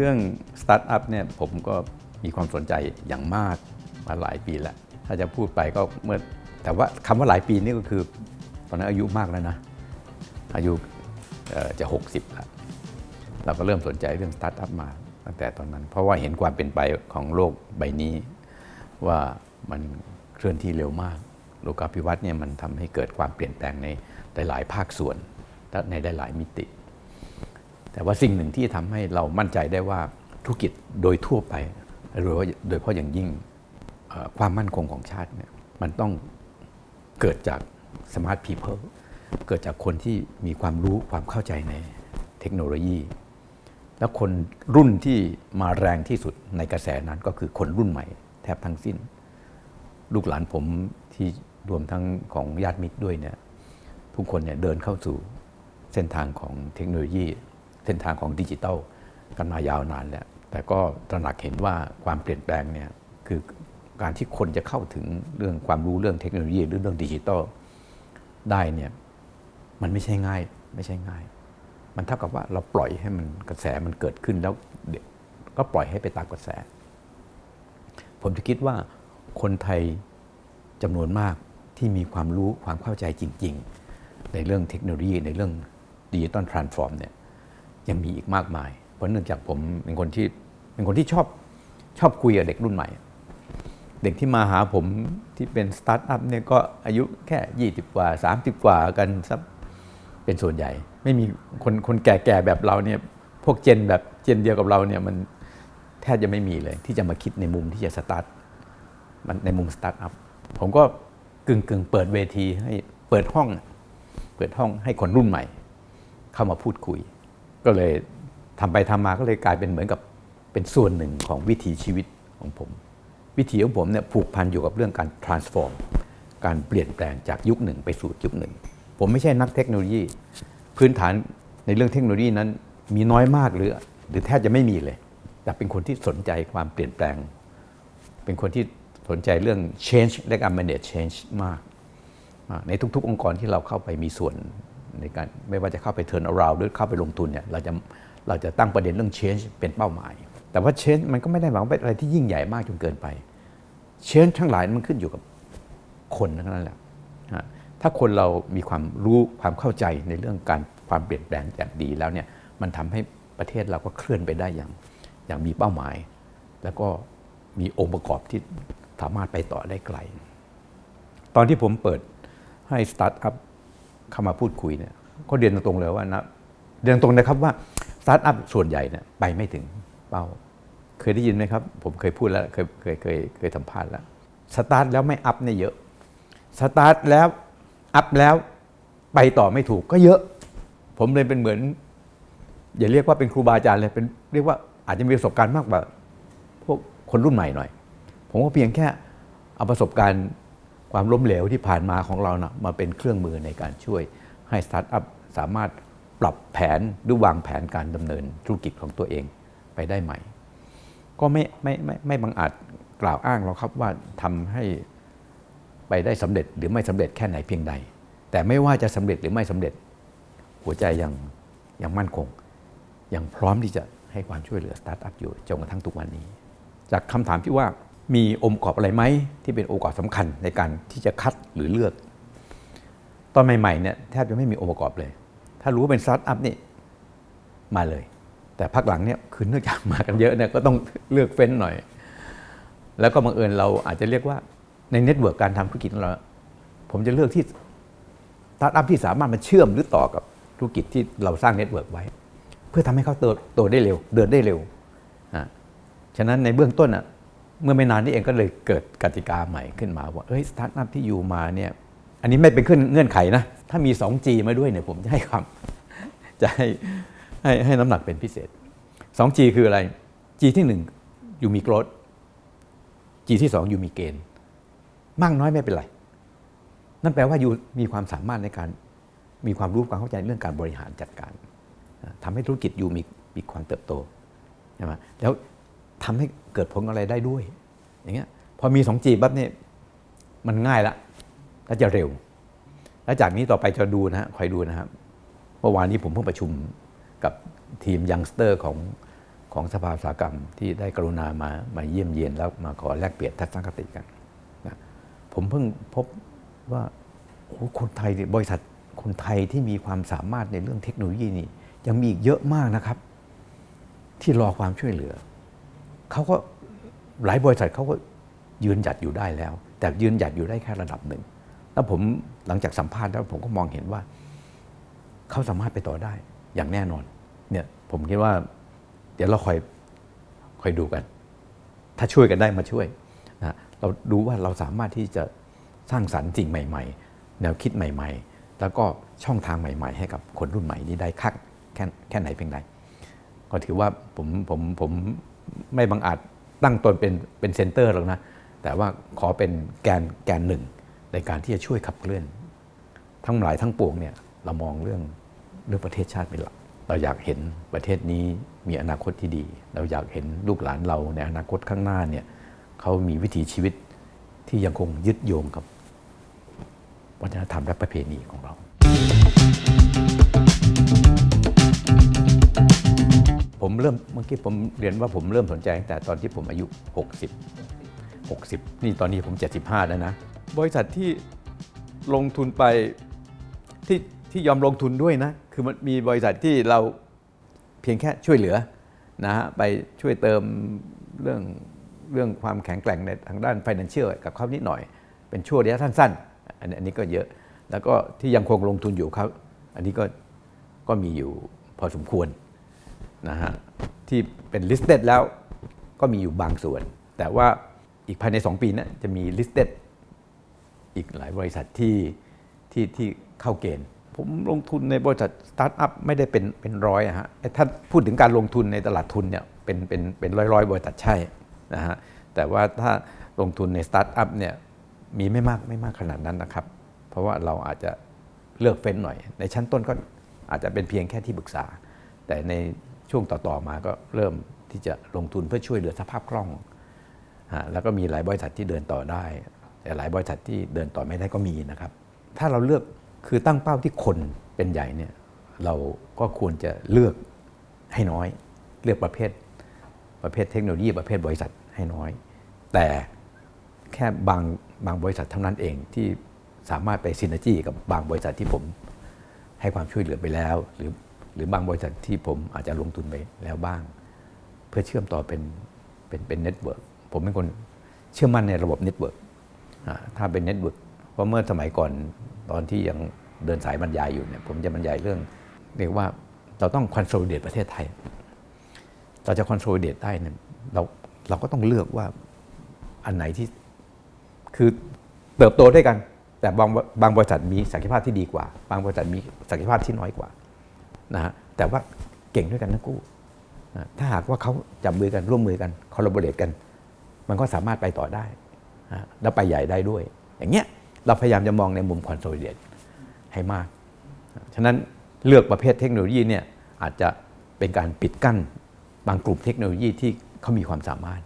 เรื่องสตาร์ทอัพเนี่ยผมก็มีความสนใจอย่างมากมาหลายปีแล้ว ถ้าจะพูดไปก็เมื่อแต่ว่าคำว่าหลายปีนี่ก็คือ ตอนนั้นอายุมากแล้วนะ อายุจะ 60แล้วเราก็เริ่มสนใจเรื่องสตาร์ทอัพมาตั้งแต่ตอนนั้น เพราะว่าเห็นความเป็นไปของโลกใบนี้ ว่ามันเคลื่อนที่เร็วมาก โลกาภิวัตน์เนี่ยมันทำให้เกิดความเปลี่ยนแปลงในหลายๆภาคส่วนและในหลายๆมิติ แต่ว่าสิ่งหนึ่งที่ทำให้เรามั่นใจได้ว่าธุรกิจโดยทั่วไปโดยเฉพาะโดยเฉพาะอย่างยิ่งความมั่นคงของชาติเนี่ยมันต้องเกิดจาก smart people เกิดจากคนที่มีความรู้ความเข้าใจในเทคโนโลยี แล้วคนรุ่นที่มาแรงที่สุดในกระแสนั้นก็คือคนรุ่นใหม่ แทบทั้งสิ้น ลูกหลานผมที่รวมทั้งของญาติมิตรด้วยเนี่ยทุกคนเนี่ยเดินเข้าสู่เส้นทางของเทคโนโลยี เส้นทางของดิจิทัลกันมายาวนานแล้ว แต่ก็ตระหนักเห็นว่าความเปลี่ยนแปลงเนี่ยคือการที่คนจะเข้าถึงเรื่องความรู้เรื่องเทคโนโลยีหรือเรื่องดิจิทัลได้เนี่ยมันไม่ใช่ง่ายไม่ใช่ง่าย มันเท่ากับว่าเราปล่อยให้มันกระแสมันเกิดขึ้นแล้วเดี๋ยวก็ปล่อยให้ไปตามกระแส ผมจะคิดว่าคนไทยจำนวนมากที่มีความรู้ความเข้าใจจริง ๆ ในเรื่องเทคโนโลยีในเรื่องดิจิตอลทรานส์ฟอร์มเนี่ย ยังมีอีกมากมาย เพราะเนื่องจากผมเป็นคนที่เป็นคนที่ชอบชอบคุยกับเด็กรุ่นใหม่ เด็กที่มาหาผมที่เป็นสตาร์ทอัพเนี่ยก็อายุแค่ 20 กว่า 30 กว่ากันซับเป็นส่วนใหญ่ ไม่มีคนคนแก่ๆแบบเราเนี่ยพวกเจนแบบเจนเดียวกับเราเนี่ยมันแทบจะไม่มีเลย ที่จะมาคิดในมุมที่จะสตาร์ทมันในมุมสตาร์ทอัพผมก็กึ่งกึ่งๆเปิดเวทีให้เปิดห้อง เปิดห้องให้คนรุ่นใหม่ เข้ามาพูดคุย ก็เลยทำไปทำมาก็เลยกลายเป็นเหมือนกับเป็นส่วนหนึ่งของวิถีชีวิตของผม วิถีของผมเนี่ยผูกพันอยู่กับเรื่องการ transform การเปลี่ยนแปลงจากยุคหนึ่งไปสู่ยุคหนึ่ง ผมไม่ใช่นักเทคโนโลยี พื้นฐานในเรื่องเทคโนโลยีนั้นมีน้อยมากหรือ หรือแทบจะไม่มีเลย แต่เป็นคนที่สนใจความเปลี่ยนแปลง เป็นคนที่สนใจเรื่อง change และการ manage change มาก ในทุก ๆ องค์กรที่เราเข้าไปมีส่วน ในการไม่ว่าจะเข้าไป turn around หรือเข้าไปลงทุนเนี่ยเราจะเราจะตั้งประเด็นเรื่อง change เป็นเป้าหมาย แต่ว่า change มันก็ไม่ได้หมายว่าเป็นอะไรที่ยิ่งใหญ่มากจนเกินไป change ทั้งหลายมันขึ้นอยู่กับคนนั้นแหละฮะถ้าคนเรามีความรู้ความเข้าใจในเรื่องการความเปลี่ยนแปลงอย่างดีแล้วเนี่ยมันทำให้ประเทศเราก็เคลื่อนไปได้อย่างอย่างมีเป้าหมาย แล้วก็มีองค์ประกอบที่สามารถไปต่อได้ไกล ตอนที่ผมเปิดให้สตาร์ทอัพ เข้ามาพูดคุยเนี่ยก็เรียนตรงๆเลยว่านะเรียนตรงนะครับว่าสตาร์ทอัพส่วนใหญ่เนี่ยไปไม่ถึงเป้า เคยได้ยินไหมครับ ผมเคยพูดแล้วเคยเคยเคยเคยสัมภาษณ์แล้วสตาร์ทแล้วไม่อัพเนี่ยเยอะสตาร์ทแล้วอัพแล้วไปต่อไม่ถูกก็เยอะ ผมเลยเป็นเหมือน อย่าเรียกว่าเป็นครูบาอาจารย์เลยเป็นเรียกว่าอาจจะมีประสบการณ์มากกว่าพวกคนรุ่นใหม่หน่อย ผมก็เพียงแค่เอาประสบการณ์ ความล้มเหลวที่ผ่านมาของเรานะมาเป็นเครื่องมือในการช่วยให้สตาร์ทอัพสามารถปรับแผนหรือวางแผนการดำเนินธุรกิจของตัวเองไปได้ใหม่ ก็ไม่ไม่ไม่ไม่บังอาจกล่าวอ้างหรอกครับว่าทำให้ไปได้สำเร็จหรือไม่สำเร็จแค่ไหนเพียงใด แต่ไม่ว่าจะสำเร็จหรือไม่สำเร็จ หัวใจยังยังมั่นคง ยังพร้อมที่จะให้ความช่วยเหลือสตาร์ทอัพอยู่จนกระทั่งทุกวันนี้ จากคำถามที่ว่า มีองค์ประกอบอะไรไหมที่เป็นองค์ประกอบสำคัญในการที่จะคัดหรือเลือก ตอนใหม่ๆเนี่ยแทบจะไม่มีองค์ประกอบเลย ถ้ารู้ว่าเป็นสตาร์ทอัพนี่มาเลย แต่พักหลังเนี่ยคือเนื่องจากมากันเยอะเนี่ยก็ต้องเลือกเฟ้นหน่อย แล้วก็บังเอิญเราอาจจะเรียกว่าในเน็ตเวิร์กการทำธุรกิจของเราผมจะเลือกที่สตาร์ทอัพที่สามารถมาเชื่อมหรือต่อกับธุรกิจที่เราสร้างเน็ตเวิร์กไว้ เพื่อทำให้เขาโตโตได้เร็ว เดินได้เร็วอะฉะนั้นในเบื้องต้นอะ เมื่อไม่นานนี้เองก็เลยเกิดกติกาใหม่ขึ้นมาว่าเอ้ยสตาร์ทอัพที่อยู่มาเนี่ยอันนี้ไม่เป็นขึ้นเงื่อนไขนะ ถ้ามี 2G มาด้วยเนี่ยผมจะให้ความจะให้ให้ให้น้ำหนักเป็นพิเศษ 2G คืออะไร G ที่ 1 อยู่มีกรด G ที่ 2 อยู่มีเกณฑ์ มากน้อยไม่เป็นไร นั่นแปลว่าอยู่มีความสามารถในการมีความรู้ความเข้าใจเรื่องการบริหารจัดการทำให้ธุรกิจอยู่มีมีความเติบโตใช่ไหมแล้ว ทำให้เกิดผลอะไรได้ด้วย อย่างเงี้ยพอมี 2G ปั๊บเนี่ยมันง่ายละและจะเร็ว แล้วจากนี้ต่อไปจะดูนะฮะคอยดูนะครับเมื่อวานนี้ผมเพิ่งประชุมกับทีมยังสเตอร์ของของสภาอุตสาหกรรมที่ได้กรุณามามาเยี่ยมเยียนแล้วมาขอแลกเปลี่ยนทัศนคติกันนะผมเพิ่งพบว่าโอ้คนไทยบริษัทคนไทยที่มีความสามารถในเรื่องเทคโนโลยีนี่ยังมีอีกเยอะมากนะครับ ที่รอความช่วยเหลือ เขาก็หลายบริษัทเขาก็ยืนหยัดอยู่ได้แล้ว แต่ยืนหยัดอยู่ได้แค่ระดับหนึ่ง แล้วผมหลังจากสัมภาษณ์แล้วผมก็มองเห็นว่า เขาสามารถไปต่อได้อย่างแน่นอนเนี่ยผมคิดว่า เดี๋ยวเราคอยคอยดูกัน ถ้าช่วยกันได้มาช่วยนะเราดูว่าเราสามารถที่จะสร้างสรรค์สิ่งใหม่ ๆ แนวคิดใหม่ ๆ แล้วก็ช่องทางใหม่ ๆ ให้กับคนรุ่นใหม่นี้ได้คักแค่แค่ไหนเพียงใดก็ถือว่าผมผมผม ไม่บังอาจตั้งตนเป็นเป็นเซนเตอร์หรอกนะ แต่ว่าขอเป็นแกนแกนหนึ่งในการที่จะช่วยขับเคลื่อน ทั้งหลายทั้งปวงเนี่ยเรามองเรื่องเรื่องประเทศชาติเป็นหลัก เราอยากเห็นประเทศนี้มีอนาคตที่ดี เราอยากเห็นลูกหลานเราในอนาคตข้างหน้าเนี่ยเขามีวิถีชีวิตที่ยังคงยึดโยงกับวัฒนธรรมและประเพณีของเรา ผมเริ่มเมื่อกี้ผมเรียนว่าผมเริ่มสนใจตั้งแต่ตอนที่ผมอายุ 60 60 นี่ตอนนี้ผม 75 แล้วนะ บริษัทที่ลงทุนไปที่ที่ยอมลงทุนด้วยนะ คือมันมีบริษัทที่เราเพียงแค่ช่วยเหลือนะฮะไปช่วยเติมเรื่องเรื่องความแข็งแกร่งในทางด้าน financial กับเขานิดหน่อย เป็นช่วงระยะสั้นๆอันนี้อันนี้ก็เยอะแล้วก็ที่ยังคงลงทุนอยู่เขาอันนี้ก็ก็มีอยู่พอสมควร นะฮะที่เป็น listed แล้วก็มีอยู่บางส่วน แต่ว่าอีกภายใน 2 ปีนะจะมี listed อีกหลายบริษัทที่ที่ที่เข้าเกณฑ์ ผมลงทุนในบริษัทสตาร์ทอัพไม่ได้เป็นเป็นร้อยอะฮะไอ้ถ้าพูดถึงการลงทุนในตลาดทุนเนี่ยเป็นเป็นเป็นร้อยร้อยบริษัทใช่นะฮะแต่ว่าถ้าลงทุนในสตาร์ทอัพเนี่ยมีไม่มากไม่มากขนาดนั้นนะครับ เพราะว่าเราอาจจะเลือกเฟ้นหน่อย ในชั้นต้นก็อาจจะเป็นเพียงแค่ที่ปรึกษา แต่ใน ช่วงต่อๆมาก็เริ่มที่จะลงทุนเพื่อช่วยเหลือสภาพคล่องฮะแล้วก็มีหลายบริษัทที่เดินต่อได้ แต่หลายบริษัทที่เดินต่อไม่ได้ก็มีนะครับ ถ้าเราเลือกคือตั้งเป้าที่คนเป็นใหญ่เนี่ยเราก็ควรจะเลือกให้น้อย เลือกประเภทประเภทเทคโนโลยีประเภทบริษัทให้น้อย แต่แค่บางบางบริษัทเท่านั้นเองที่สามารถไปซินเนจีกับบางบริษัทที่ผมให้ความช่วยเหลือไปแล้ว หรือ รือบางบริษัทที่ผมอาจจะลงทุนไปแล้วบ้าง เพื่อเชื่อมต่อเป็นเป็นเป็นเน็ตเวิร์กผมเป็นคนเชื่อมั่นในระบบเน็ตเวิร์กถ้าเป็นเน็ตเวิร์กเพราะเมื่อสมัยก่อนตอนที่ยังเดินสายบรรยายอยู่เนี่ยผมจะบรรยายเรื่องเรียกว่าเราต้องคอนโซลเดตประเทศไทย เราจะคอนโซลเดตได้เนี่ยเราเราก็ต้องเลือกว่าอันไหนที่คือเติบโตด้วยกัน แต่บางบางบริษัทมีศักยภาพที่ดีกว่า บางบริษัทมีศักยภาพที่น้อยกว่า นะฮะแต่ว่าเก่งด้วยกันทั้งคู่นะถ้าหากว่าเขาจับมือกันร่วมมือกันคอลลาบอร์เรตกัน มันก็สามารถไปต่อได้นะแล้วไปใหญ่ได้ด้วย อย่างเงี้ยเราพยายามจะมองในมุมคอนโซลเดตให้มาก ฉะนั้นเลือกประเภทเทคโนโลยีเนี่ยอาจจะเป็นการปิดกั้นบางกลุ่มเทคโนโลยีที่เขามีความสามารถ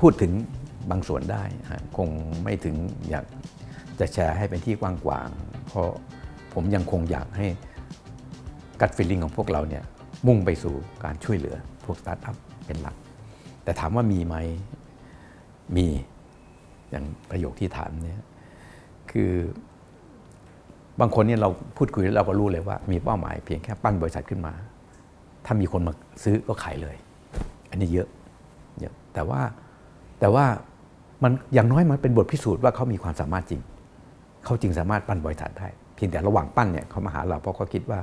พูดถึงบางส่วนได้ คงไม่ถึงอย่าก จะแชร์ให้เป็นที่กว้างขวางเพราะผมยังคงอยากให้กัดฟิลลิ่งของพวกเราเนี่ยมุ่งไปสู่การช่วยเหลือพวกสตาร์ทอัพเป็นหลัก แต่ถามว่ามีไหมมีอย่างประโยคที่ถามเนี่ยคือบางคนเนี่ยเราพูดคุยแล้วเราก็รู้เลยว่า มีเป้าหมายเพียงแค่ปั้นบริษัทขึ้นมา ถ้ามีคนมาซื้อก็ขายเลย อันนี้เยอะเยอะแต่ว่าแต่ว่ามันอย่างน้อยมันเป็นบทพิสูจน์ว่าเขามีความสามารถจริง เขาจึงสามารถปั้นบริษัทได้ เพียงแต่ระหว่างปั้นเนี่ยเขามาหาเราเพราะเขาคิดว่า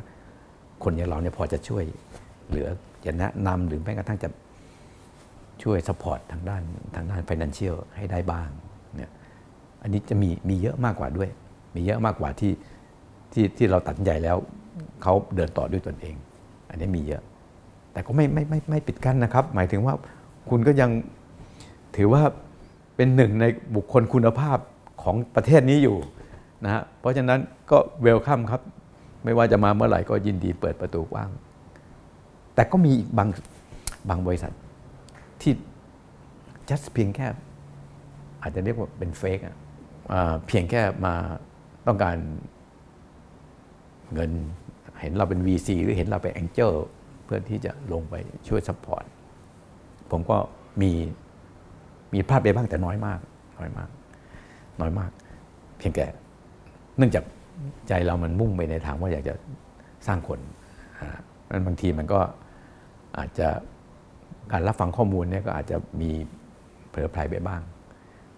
คนอย่างเราเนี่ยพอจะช่วยเหลือจะแนะนำหรือแม้กระทั่งจะช่วยสปอร์ตทางด้านทางด้าน financial ให้ได้บ้างเนี่ยอันนี้จะมีมีเยอะมากกว่าด้วย มีเยอะมากกว่าที่ที่ที่เราตัดสินใจแล้วเขาเดินต่อด้วยตนเอง อันนี้มีเยอะ แต่ก็ไม่ไม่ไม่ไม่ปิดกั้นนะครับ หมายถึงว่าคุณก็ยังถือว่าเป็นหนึ่งในบุคคลคุณภาพของประเทศนี้อยู่ นะฮะเพราะฉะนั้นก็เวลคัมครับ ไม่ว่าจะมาเมื่อไหร่ก็ยินดีเปิดประตูกว้าง แต่ก็มีอีกบางบางบริษัทที่ just เพียงแค่ อาจจะเรียกว่าเป็นเฟกอะอ่าเพียงแค่มาต้องการเงินให้ห็นเราเป็น VC หรือเห็นเราเป็น Angel เพื่อที่จะลงไปช่วยซัพพอร์ตผมก็มีมีพลาดไปบ้างแต่น้อยมาก น้อยมาก น้อยมาก เพียงแต่ เนื่องจากใจเรามันมุ่งไปในทางว่าอยากจะสร้างคนอ่านั้นบางทีมันก็อาจจะการรับฟังข้อมูลเนี่ยก็อาจจะมีเผลอไพลไปบ้าง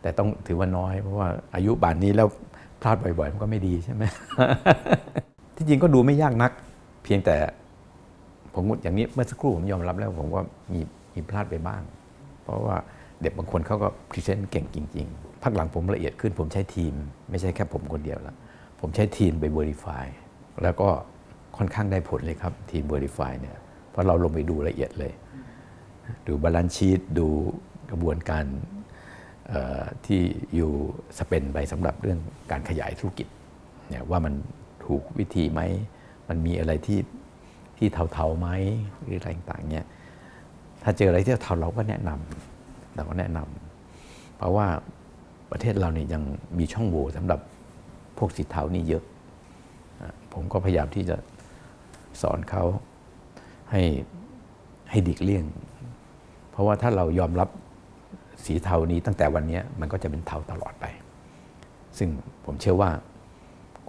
แต่ต้องถือว่าน้อย เพราะว่าอายุป่านนี้แล้วพลาดบ่อยๆ มันก็ไม่ดีใช่ไหมที่จริงก็ดูไม่ยากนัก เพียงแต่ผมอย่างนี้เมื่อสักครู่ผมยอมรับแล้วผมว่ามีมีพลาดไปบ้าง เพราะว่าเด็กบางคนเขาก็พรีเซนต์เก่งจริง ๆพักหลังผมละเอียดขึ้นผมใช้ทีม ไม่ใช่แค่ผมคนเดียวและ ผมใช้ทีมไป Verify แล้วก็ค่อนข้างได้ผลเลยครับ ทีม Verify เนี่ยเพราะเราลงไปดูละเอียดเลย ดูบาลานซ์ชีตดูกระบวนการที่อยู่สเปนไปสำหรับเรื่องการขยายธุรกิจเนี่ยว่ามันถูกวิธีไหม มันมีอะไรที่ที่เทาๆไหมหรืออะไรต่างๆเนี่ยถ้าเจออะไรที่เทาเราก็แนะนำเราก็แนะนำเพราะว่าประเทศเราเนี่ยยังมีช่องโหว่สำหรับ พวกสีเทานี่เยอะ ผมก็พยายามที่จะสอนเขาให้ให้ดีกเลี่ยง เพราะว่าถ้าเรายอมรับสีเทานี้ตั้งแต่วันนี้มันก็จะเป็นเทาตลอดไป ซึ่งผมเชื่อว่า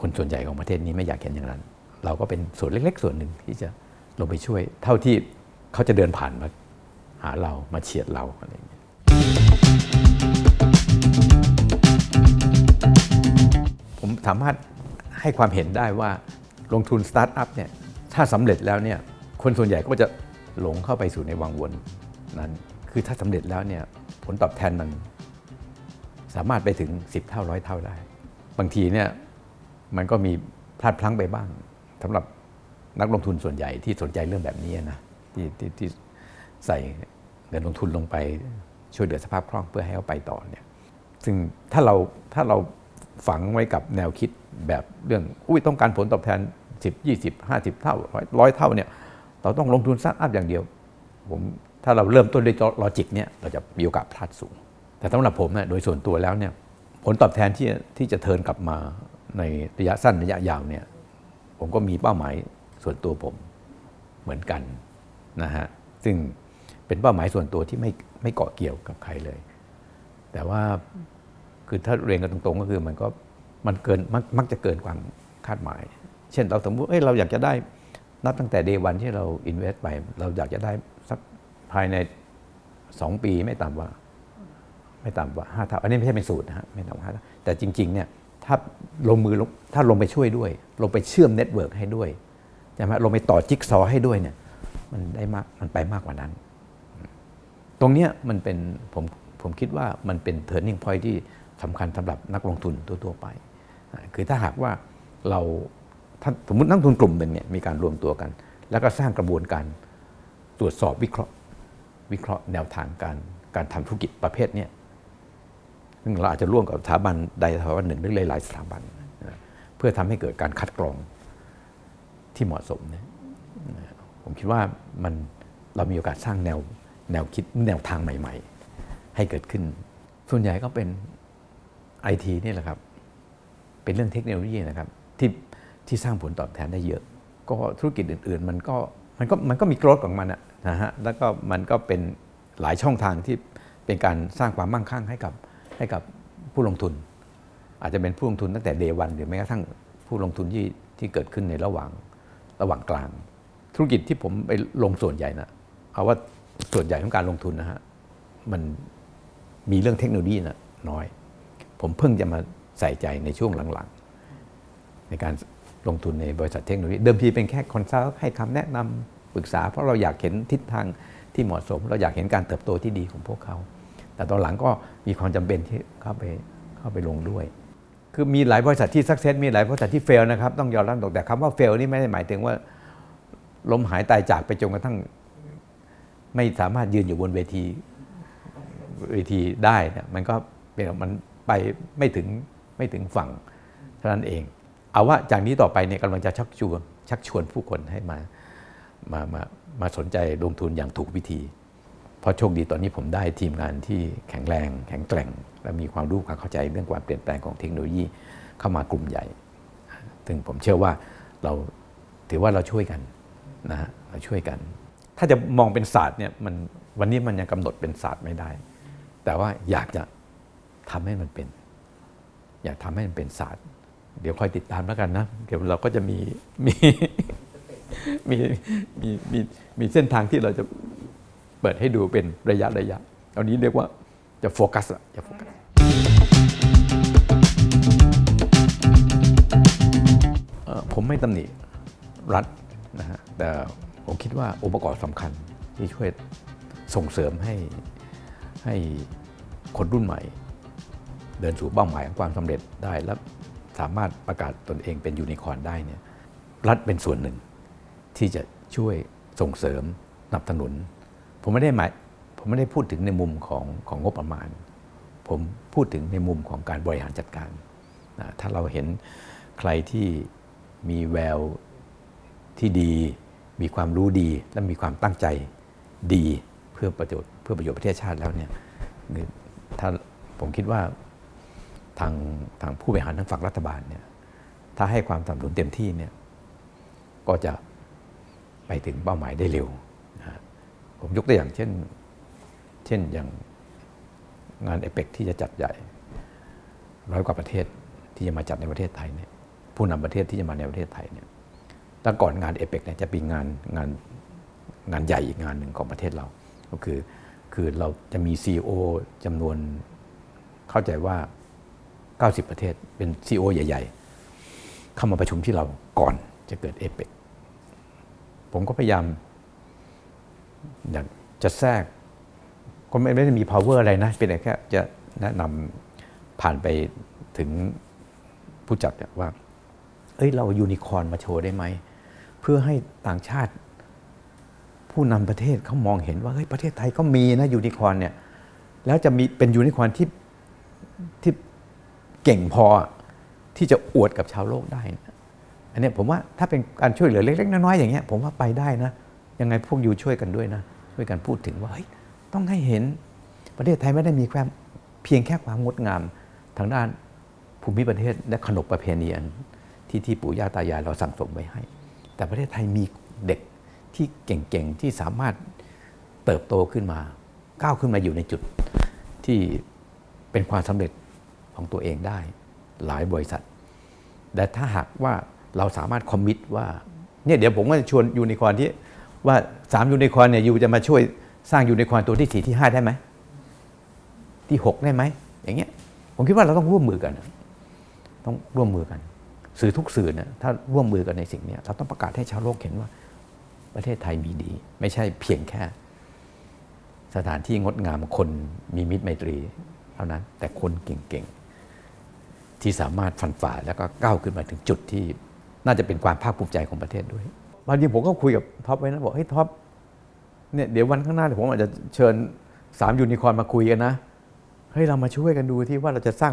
คนส่วนใหญ่ของประเทศนี้ไม่อยากเห็นอย่างนั้น เราก็เป็นส่วนเล็ก ๆ ส่วนหนึ่งที่จะลงไปช่วย เท่าที่เขาจะเดินผ่านมาหาเรามาเฉียดเราอะไรอย่างเงี้ย สามารถให้ความเห็นได้ว่าลงทุนสตาร์ทอัพเนี่ยถ้าสำเร็จแล้วเนี่ยคนส่วนใหญ่ก็จะหลงเข้าไปสู่ในวังวนนั้น คือถ้าสำเร็จแล้วเนี่ยผลตอบแทนมันสามารถไปถึง 10 เท่าร้อยเท่าได้ บางทีเนี่ยมันก็มีพลาดพลั้งไปบ้างสำหรับนักลงทุนส่วนใหญ่ที่สนใจเรื่องแบบนี้นะที่ที่ที่ใส่เงินลงทุนลงไปช่วยเหลือสภาพคล่องเพื่อให้เขาไปต่อเนี่ยซึ่งถ้าเราถ้าเรา ฝังไว้กับแนวคิดแบบเรื่องอุ้ยต้องการผลตอบแทน 10 20 50 เท่าร้อยร้อยเท่าเนี่ยเราต้องลงทุนสร้างอัพอย่างเดียว ผมถ้าเราเริ่มต้นด้วยลอจิกเนี่ยเราจะมีโอกาสพลาดสูง แต่สำหรับผมเนี่ยโดยส่วนตัวแล้วเนี่ยผลตอบแทนที่ที่จะเทิร์นกลับมาในระยะสั้นระยะยาวเนี่ยผมก็มีเป้าหมายส่วนตัวผมเหมือนกันนะฮะซึ่งเป็นเป้าหมายส่วนตัวที่ไม่ไม่เกาะเกี่ยวกับใครเลย แต่ว่า คือถ้าเรียนกันตรงๆ ก็คือมันก็มันเกินมักมักจะเกินความคาดหมาย เช่นเราสมมติเอ้ยเราอยากจะได้นับตั้งแต่เดวันที่เราอินเวสต์ไป เราอยากจะได้สักภายใน 2 ปีไม่ต่ำกว่า ไม่ต่ำกว่าห้าเท่าอันนี้ไม่ใช่เป็นสูตรนะฮะไม่ต่ำกว่าห้าเท่าแต่จริง ๆ เนี่ยถ้าลงมือลงถ้าลงไปช่วยด้วย ลงไปเชื่อมเน็ตเวิร์กให้ด้วยใช่ไหมลงไปต่อจิ๊กซอให้ด้วยเนี่ย มันได้มากมันไปมากกว่านั้น ตรงเนี้ยมันเป็นผมผมคิดว่ามันเป็น turning point ที่ สำคัญสำหรับนักลงทุนทั่วๆไป คือถ้าหากว่าเราถ้าสมมตินักลงทุนกลุ่มหนึ่งเนี่ยมีการรวมตัวกัน แล้วก็สร้างกระบวนการตรวจสอบวิเคราะห์ วิเคราะห์แนวทางการการทำธุรกิจประเภทเนี้ยซึ่งเราอาจจะร่วมกับสถาบันใดสถาบันหนึ่งหรือหลายๆสถาบัน เพื่อทำให้เกิดการคัดกรองที่เหมาะสมเนี่ยผมคิดว่ามันเรามีโอกาสสร้างแนวแนวคิดแนวทางใหม่ ๆ ให้เกิดขึ้น ส่วนใหญ่ก็เป็น ไอทีนี่แหละครับ เป็นเรื่องเทคโนโลยีนะครับที่ที่สร้างผลตอบแทนได้เยอะ ก็ธุรกิจอื่น ๆ มันก็มันก็มันก็มีโกรธของมันนะฮะแล้วก็มันก็เป็นหลายช่องทางที่เป็นการสร้างความมั่งคั่งให้กับให้กับผู้ลงทุน อาจจะเป็นผู้ลงทุนตั้งแต่เดวันหรือแม้กระทั่งผู้ลงทุนที่ที่เกิดขึ้นในระหว่างระหว่างกลาง ธุรกิจที่ผมไปลงส่วนใหญ่นะเอาว่าส่วนใหญ่ของการลงทุนนะฮะมันมีเรื่องเทคโนโลยีนะน้อย ผมเพิ่งจะมาใส่ใจในช่วงหลังๆ ในการลงทุนในบริษัทเทคโนโลยีเดิมทีเป็นแค่คอนซัลท์ให้คำแนะนำปรึกษา เพราะเราอยากเห็นทิศทางที่เหมาะสม เราอยากเห็นการเติบโตที่ดีของพวกเขา แต่ตอนหลังก็มีความจำเป็นที่เข้าไปเข้าไปลงด้วย คือมีหลายบริษัทที่สักเซสมีหลายบริษัทที่เฟลนะครับต้องยอมรับตรงแต่คำว่าเฟลนี่ไม่ได้หมายถึงว่าล้มหายตายจากไปจนกระทั่งไม่สามารถยืนอยู่บนเวทีเวทีได้นี่ยมันก็เป็นมัน ไปไม่ถึงไม่ถึงฝั่งเท่านั้นเอง เอาว่าจากนี้ต่อไปเนี่ยกำลังจะชักชวนชักชวนผู้คนให้มามามามาสนใจลงทุนอย่างถูกวิธี เพราะโชคดีตอนนี้ผมได้ทีมงานที่แข็งแรง แข็งแกร่ง และมีความรู้ความเข้าใจเรื่องความเปลี่ยนแปลงของเทคโนโลยีเข้ามากลุ่มใหญ่ ซึ่งผมเชื่อว่าเราถือว่าเราช่วยกันนะฮะเราช่วยกัน ถ้าจะมองเป็นศาสตร์เนี่ยมันวันนี้มันยังกำหนดเป็นศาสตร์ไม่ได้ แต่ว่าอยากจะ ทำให้มันเป็น อยากทำให้มันเป็นศาสตร์ เดี๋ยวคอยติดตามแล้วกันนะ เดี๋ยวเราก็จะมีมีมีมีมีมีเส้นทางที่เราจะเปิดให้ดูเป็นระยะระยะตอนนี้เรียกว่าจะโฟกัสอะจะโฟกัสผมไม่ตำหนิรัฐนะฮะแต่ผมคิดว่าองค์ประกอบสำคัญที่ช่วยส่งเสริมให้ให้คนรุ่นใหม่ เดินสู่เป้าหมายของความสำเร็จได้ และสามารถประกาศตนเองเป็นยูนิคอร์นได้เนี่ยรัฐเป็นส่วนหนึ่ง ที่จะช่วยส่งเสริมสนับสนุน ผมไม่ได้หมายผมไม่ได้พูดถึงในมุมของของงบประมาณ ผมพูดถึงในมุมของการบริหารจัดการนะถ้าเราเห็นใครที่มีแววที่ดี มีความรู้ดี และมีความตั้งใจดีเพื่อประโยชน์เพื่อประโยชน์ประเทศชาติแล้วเนี่ยถ้าผมคิดว่า ทางทางผู้บริหารทางฝั่งรัฐบาลเนี่ยถ้าให้ความสนับสนุนเต็มที่เนี่ยก็จะไปถึงเป้าหมายได้เร็วนะผมยกตัวอย่างเช่น เช่นอย่างงานเอเปกที่จะจัดใหญ่ร้อยกว่าประเทศที่จะมาจัดในประเทศไทยเนี่ยผู้นำประเทศที่จะมาในประเทศไทยเนี่ยตั้งก่อนงานเอเปกเนี่ยจะเป็นงานงานงานใหญ่อีกงานหนึ่งของประเทศเรา ก็คือคือเราจะมี CEO จำนวนเข้าใจว่า 90 ประเทศเป็น CEO ใหญ่ ๆ เข้ามาประชุมที่เราก่อนจะเกิดเอเปกผมก็พยายามอยากจะแทรก ก็ไม่ได้มี power อะไรนะ เป็นแค่จะแนะนำผ่านไปถึงผู้จัดว่า เอ้ยเรายูนิคอร์นมาโชว์ได้ไหม เพื่อให้ต่างชาติ ผู้นำประเทศเขามองเห็นว่าเฮ้ยประเทศไทยก็มีนะยูนิคอร์นเนี่ยแล้วจะมีเป็นยูนิคอร์นที่ที่ เก่งพอที่จะอวดกับชาวโลกได้นะอันเนี้ยผมว่าถ้าเป็นการช่วยเหลือเล็กๆน้อยๆอย่างเงี้ยผมว่าไปได้นะ ยังไงพวกยูช่วยกันด้วยนะ ช่วยกันพูดถึงว่าเฮ้ยต้องให้เห็นประเทศไทยไม่ได้มีแค่เพียงแค่ความงดงาม ทางด้านภูมิประเทศและขนบประเพณีอันที่ที่ปู่ย่าตายายเราสั่งสมไว้ให้ แต่ประเทศไทยมีเด็กที่เก่งๆที่สามารถเติบโตขึ้นมา ก้าวขึ้นมาอยู่ในจุดที่เป็นความสำเร็จ ของตัวเองได้หลายบริษัท แต่ถ้าหากว่าเราสามารถคอมมิตว่าเนี่ยเดี๋ยวผมก็จะชวนยูนิคอร์นที่ว่าสามยูนิคอร์นเนี่ยยูจะมาช่วยสร้างยูนิคอร์นตัวที่สี่ที่ห้าได้ไหม ที่หกได้ไหม อย่างเงี้ยผมคิดว่าเราต้องร่วมมือกัน ต้องร่วมมือกัน สื่อทุกสื่อเนี่ยถ้าร่วมมือกันในสิ่งนี้เราต้องประกาศให้ชาวโลกเห็นว่า ประเทศไทยมีดี ไม่ใช่เพียงแค่ สถานที่งดงามคนมีมิตรไมตรี เท่านั้นแต่คนเก่งๆ ที่สามารถฟันฝ่าแล้วก็ก้าวขึ้นมาถึงจุดที่น่าจะเป็นความภาคภูมิใจของประเทศด้วยบางทีผมก็คุยกับท็อปไว้นะบอกเฮ้ยท็อปเนี่ยเดี๋ยววันข้างหน้าเดี๋ยวผมอาจจะเชิญสามยูนิคอร์นมาคุยกันนะเฮ้ยเรามาช่วยกันดูที่ว่าเราจะสร้าง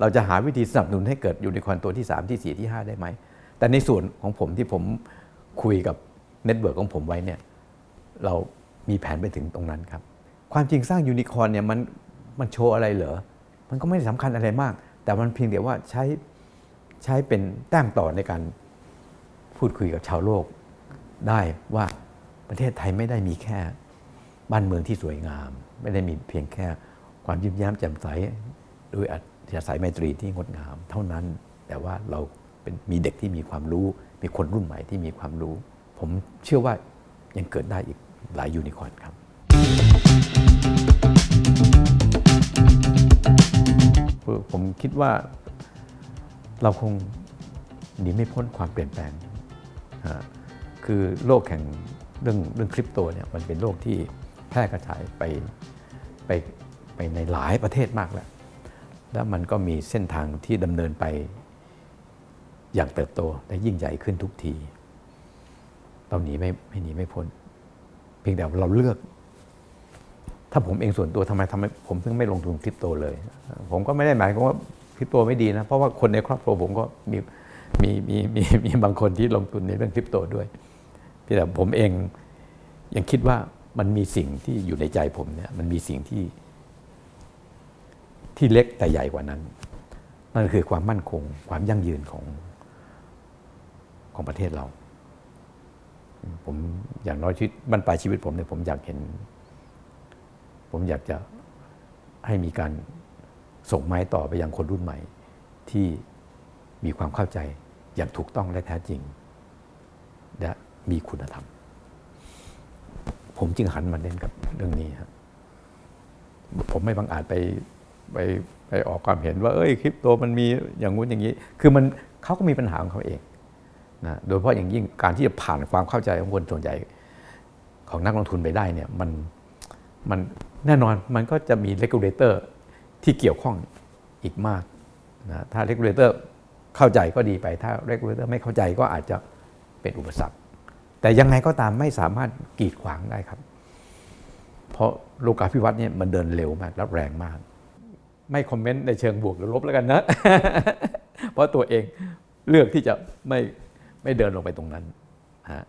เราจะหาวิธีสนับสนุนให้เกิดยูนิคอร์นตัวที่ 3 ที่ 4 ที่ 5 ได้ไหม แต่ในส่วนของผมที่ผมคุยกับเน็ตเวิร์กของผมไว้เนี่ยเรามีแผนไปถึงตรงนั้นครับ ความจริงสร้างยูนิคอร์นเนี่ยมันมันโชว์อะไรเหรอ มันก็ไม่ได้สำคัญอะไรมาก แต่มันเพียงแต่ว่าใช้ใช้เป็นแต้มต่อในการพูดคุยกับชาวโลก ได้ว่าประเทศไทยไม่ได้มีแค่บ้านเมืองที่สวยงาม ไม่ได้มีเพียงแค่ความยิ้มแย้มแจ่มใสด้วยอัธยาศัยไมตรีที่งดงาม เท่านั้นแต่ว่าเราเป็นมีเด็กที่มีความรู้ มีคนรุ่นใหม่ที่มีความรู้ ผมเชื่อว่ายังเกิดได้อีกหลายยูนิคอร์นครับ ผมคิดว่าเราคงหนีไม่พ้นความเปลี่ยนแปลง คือโลกแห่งเรื่องเรื่องคริปโตเนี่ยมันเป็นโลกที่แพร่กระจายไปไปไปในหลายประเทศมากแล้ว แล้วมันก็มีเส้นทางที่ดำเนินไปอย่างเติบโตและยิ่งใหญ่ขึ้นทุกที เราหนีไม่ไม่หนีไม่พ้น เพียงแต่เราเลือก ถ้าผมเองส่วนตัวทำไมทำไมผมถึงไม่ลงทุนคริปโตเลย ผมก็ไม่ได้หมายความว่าคริปโตไม่ดีนะ เพราะว่าคนในครอบครัวผมก็มีมีมีมีมีบางคนที่ลงทุนในเรื่องคริปโตด้วยพียงแต่ผมเองยังคิดว่ามันมีสิ่งที่อยู่ในใจผมเนี่ยมันมีสิ่งที่ที่เล็กแต่ใหญ่กว่านั้น นั่นคือความมั่นคง ความยั่งยืนของของประเทศเรา ผมอย่างน้อยชีวิตบรรปลายชีวิตผมเนี่ยผมอยากเห็น ผมอยากจะให้มีการส่งไม้ต่อไปยังคนรุ่นใหม่ ที่มีความเข้าใจอย่างถูกต้องและแท้จริง และมีคุณธรรม ผมจึงหันมาเน้นกับเรื่องนี้ครับผมไม่บังอาจไปไปไปออกความเห็นว่า เอ้ยคริปโตมันมีอย่างงู้นอย่างนี้ คือมันเขาก็มีปัญหาของเขาเองนะโดยเฉพาะอย่างยิ่งการที่จะผ่านความเข้าใจของคนส่วนใหญ่ของนักลงทุนไปได้เนี่ยมันมัน แน่นอนมันก็จะมีเลกูเลเตอร์ที่เกี่ยวข้องอีกมากนะถ้าเลกูเลเตอร์เข้าใจก็ดีไป ถ้าเลกูเลเตอร์ไม่เข้าใจก็อาจจะเป็นอุปสรรค แต่ยังไงก็ตามไม่สามารถกีดขวางได้ครับ เพราะโลกาภิวัตน์เนี่ยมันเดินเร็วมากและแรงมาก ไม่คอมเมนต์ในเชิงบวกหรือลบแล้วกันนะ เพราะตัวเองเลือกที่จะไม่ไม่เดินลงไปตรงนั้นฮะ